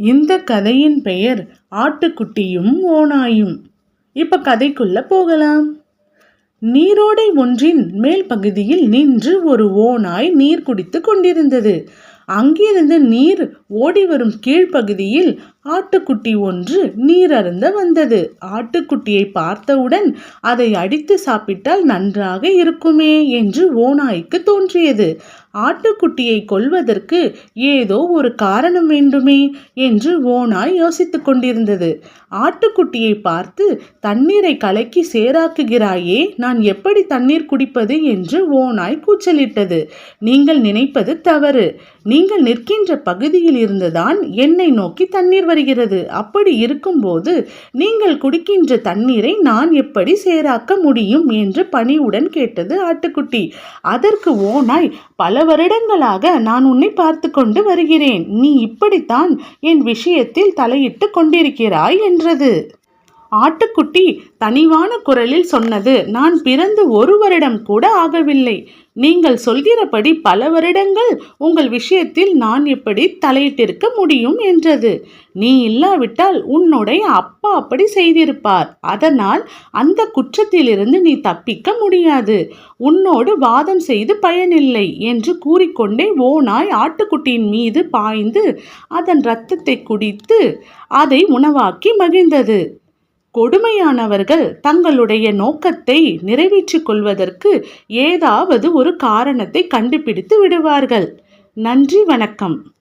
இந்த கதையின் பெயர் ஆட்டுக்குட்டியும் ஓனாயும் இப்ப கதைக்குள்ள போகலாம். நீரோடை ஒன்றின் மேல் பகுதியில் நின்று ஒரு ஓநாய் நீர் குடித்து கொண்டிருந்தது. அங்கிருந்து நீர் ஓடி வரும் கீழ்ப்பகுதியில் ஆட்டுக்குட்டி ஒன்று நீரருந்த வந்தது. ஆட்டுக்குட்டியை பார்த்தவுடன் அதை அடித்து சாப்பிட்டால் நன்றாக இருக்குமே என்று ஓநாய்க்கு தோன்றியது. ஆட்டுக்குட்டியை கொல்வதற்கு ஏதோ ஒரு காரணம் வேண்டுமே என்று ஓநாய் யோசித்துக் கொண்டிருந்தது. ஆட்டுக்குட்டியை பார்த்து தண்ணீரை கலக்கி சேராக்குகிறாயே நான் எப்படி தண்ணீர் குடிப்பது? என்று ஓநாய் கூச்சலிட்டது. நீங்கள் நினைப்பது தவறு. நீங்கள் நிற்கின்ற பகுதியில் இருந்துதான் என்னை நோக்கி தண்ணீர் வருகிறது. அப்படி இருக்கும்போது நீங்கள் குடிக்கின்ற தண்ணீரை நான் எப்படி சேராக்க முடியும் என்று பணிவுடன் கேட்டது ஆட்டுக்குட்டி. அதற்கு ஓனாய் பல வருடங்களாக நான் உன்னை பார்த்து கொண்டு வருகிறேன். நீ இப்படித்தான் என் விஷயத்தில் தலையிட்டு கொண்டிருக்கிறாய் என்றது. ஆட்டுக்குட்டி தனிவான குரலில் சொன்னது நான் பிறந்து ஒரு வருடம் கூட ஆகவில்லை. நீங்கள் சொல்கிறபடி பல வருடங்கள் உங்கள் விஷயத்தில் நான் எப்படி தலையிட்டிருக்க முடியும் என்றது. நீ இல்லாவிட்டால் உன்னுடைய அப்பா அப்படி செய்திருப்பார். அதனால் அந்த குற்றத்திலிருந்து நீ தப்பிக்க முடியாது. உன்னோடு வாதம் செய்து பயனில்லை என்று கூறிக்கொண்டே ஓநாய் ஆட்டுக்குட்டியின் மீது பாய்ந்து அதன் இரத்தத்தை குடித்து அதை உணவாக்கி மகிழ்ந்தது. கொடுமையானவர்கள் தங்களுடைய நோக்கத்தை நிறைவேற்றிக் கொள்வதற்கு ஏதாவது ஒரு காரணத்தை கண்டுபிடித்து விடுவார்கள். நன்றி வணக்கம்.